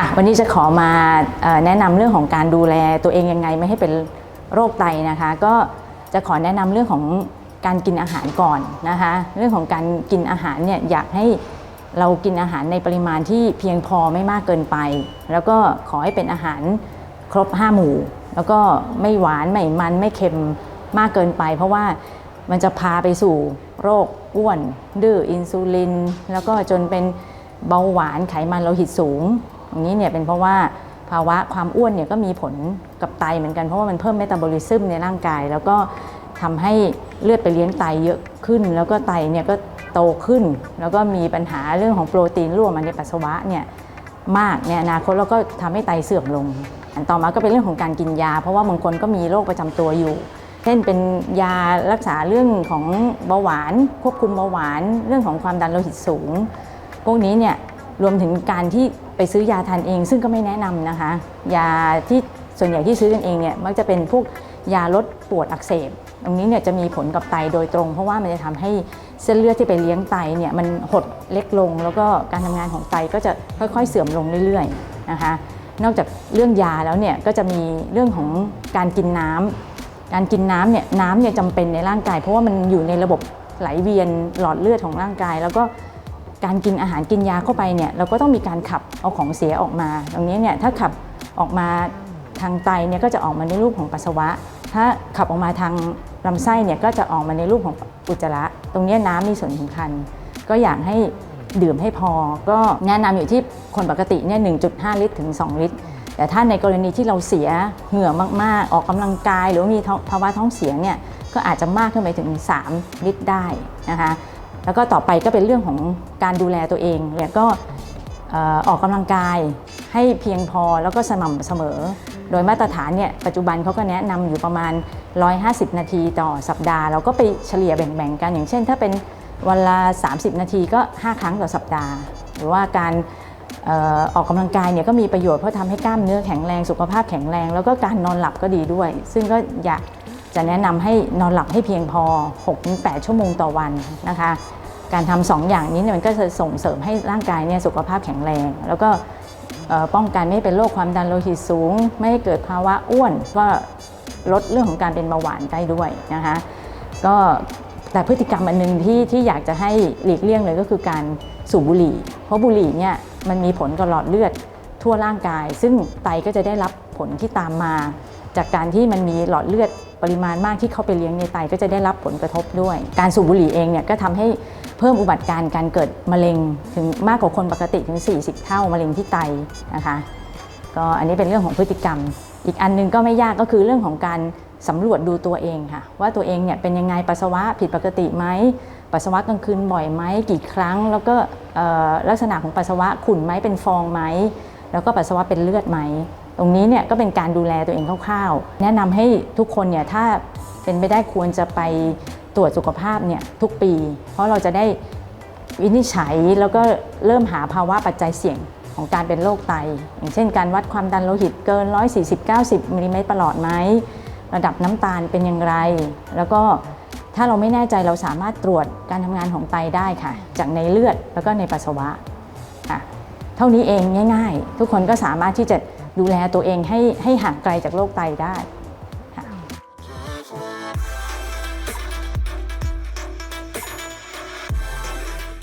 ค่ะ วันนี้จะขอมาแนะนำเรื่องของการดูแลตัวเองยังไงไม่ให้เป็นโรคไตนะคะ ก็จะขอแนะนำเรื่องของการกินอาหารก่อนนะคะ เรื่องของการกินอาหารเนี่ยอยากให้เรากินอาหารในปริมาณที่เพียงพอไม่มากเกินไป แล้วก็ขอให้เป็นอาหารครบ5หมู่ แล้วก็ไม่หวานไม่มันไม่เค็มมากเกินไป เพราะว่ามันจะพาไปสู่โรคอ้วน ดื้ออินซูลิน แล้วก็จนเป็นเบาหวานไขมันโลหิตสูง อย่างนี้เนี่ยเป็นเพราะว่าภาวะความอ้วนเนี่ยก็มีผลกับไตเหมือนกันเพราะว่ามันเพิ่มเมตาบอลิซึมในร่างกาย แล้วก็ทำให้เลือดไปเลี้ยงไตเยอะขึ้น แล้วก็ไตเนี่ยก็โตขึ้น แล้วก็มีปัญหาเรื่องของโปรตีนรั่วมาในปัสสาวะเนี่ยมากในอนาคตแล้วก็ทำให้ไตเสื่อมลง อันต่อมาก็เป็นเรื่องของการกินยา เพราะว่าบางคนก็มีโรคประจำตัวอยู่ เช่นเป็นยารักษาเรื่องของเบาหวาน ควบคุมเบาหวาน เรื่องของความดันโลหิตสูง พวกนี้เนี่ยรวมถึงการที่ ไปซื้อยาทานเอง ซึ่งก็ไม่แนะนำนะคะ ยาที่ส่วนใหญ่ที่ซื้อกันเองเนี่ยมักจะเป็นพวกยาลดปวดอักเสบ ตรงนี้เนี่ยจะมีผลกับไตโดยตรง เพราะว่ามันจะทำให้เส้นเลือดที่ไปเลี้ยงไตเนี่ยมันหดเล็กลง แล้วก็การทำงานของไตก็จะค่อยๆเสื่อมลงเรื่อยๆนะคะ นอกจากเรื่องยาแล้วเนี่ยก็จะมีเรื่องของการกินน้ำการกินน้ำเนี่ยน้ำเนี่ยจำเป็นในร่างกาย เพราะว่ามันอยู่ในระบบไหลเวียนหลอดเลือดของร่างกาย แล้วก็ การกินอาหารกินยาเข้าไปเนี่ยเราก็ต้องมีการขับเอาของเสียออกมา ตรงนี้เนี่ยถ้าขับออกมาทางไตเนี่ยก็จะออกมาในรูปของปัสสาวะ ถ้าขับออกมาทางลำไส้เนี่ยก็จะออกมาในรูปของอุจจาระ ตรงนี้น้ำมีส่วนสำคัญ ก็อยากให้ดื่มให้พอ ก็แนะนำอยู่ที่คนปกติเนี่ย 1.5 ลิตรถึง 2 ลิตร แต่ถ้าในกรณีที่เราเสียเหงื่อมาก ๆ ออกกำลังกาย หรือมีภาวะท้องเสียเนี่ย ก็อาจจะมากขึ้นไปถึง 3 ลิตรได้นะคะ แล้วก็ต่อไปก็เป็นเรื่องของการดูแลตัวเองแล้วก็ออออกกำลังกายให้เพียงพอแล้วก็สม่ำเสมอ โดยมาตรฐานเนี่ยปัจจุบันเขาก็แนะนำอยู่ประมาณ 150 นาทีต่อสัปดาห์ เราก็ไปเฉลี่ยแบ่งๆกัน อย่างเช่น ถ้าเป็นวันละ 30 นาทีก็ 5 ครั้งต่อสัปดาห์ หรือว่าการออออกกำลังกายเนี่ยก็มีประโยชน์เพราะทำให้กล้ามเนื้อแข็งแรงสุขภาพแข็งแรง แล้วก็การนอนหลับก็ดีด้วย ซึ่งก็อยากจะแนะนำให้นอนหลับให้เพียงพอ 6-8 ชั่วโมงต่อวันนะคะ การทำสองอย่างนี้เนี่ยมันก็จะส่งเสริมให้ร่างกายเนี่ยสุขภาพแข็งแรง แล้วก็ป้องกันไม่เป็นโรคความดันโลหิตสูง ไม่ให้เกิดภาวะอ้วน ก็ลดเรื่องของการเป็นเบาหวานได้ด้วยนะคะก็แต่พฤติกรรมอันหนึงที่ที่อยากจะให้หลีกเลี่ยงเลยก็คือการสูบบุหรี่ เพราะบุหรี่เนี่ยมันมีผลกับหลอดเลือดทั่วร่างกาย ซึ่งไตก็จะได้รับ ผลที่ตามมา จากการที่มันมีหลอดเลือดปริมาณมากที่เข้าไปเลี้ยงในไตก็จะได้รับผลกระทบด้วย การสูบบุหรี่เองเนี่ยก็ทำให้เพิ่มอุบัติการณ์การเกิดมะเร็งถึงมากกว่าคนปกติถึง 40 เท่ามะเร็งที่ไตนะคะก็อันนี้เป็นเรื่องของพฤติกรรม อีกอันหนึงก็ไม่ยากก็คือเรื่องของการสำรวจดูตัวเองค่ะ ว่าตัวเองเนี่ยเป็นยังไงปัสสาวะผิดปกติไหมปัสสาวะกลางคืนบ่อยไหมกี่ครั้ง แล้วก็ลักษณะของปัสสาวะขุ่นไหมเป็นฟองไหมแล้วก็ปัสสาวะเป็นเลือดไหม ตรงนี้เนี่ยก็เป็นการดูแลตัวเองคร่าวๆ แนะนำให้ทุกคนเนี่ยถ้าเป็นไปได้ควรจะไปตรวจสุขภาพเนี่ยทุกปี เพราะเราจะได้วินิจฉัยแล้วก็เริ่มหาภาวะปัจจัยเสี่ยงของการเป็นโรคไต อย่างเช่น การวัดความดันโลหิตเกิน 140-90มิลลิเมตรประหลอดไหมระดับน้ำตาลเป็นอย่างไร แล้วก็ถ้าเราไม่แน่ใจเราสามารถตรวจการทำงานของไตได้ค่ะ จากในเลือดแล้วก็ในปัสสาวะค่ะเท่านี้เองง่าย ๆ ทุกคนก็สามารถที่จะ ดูแลตัวเองให้ให้ห่างไกลจากโรคไตได้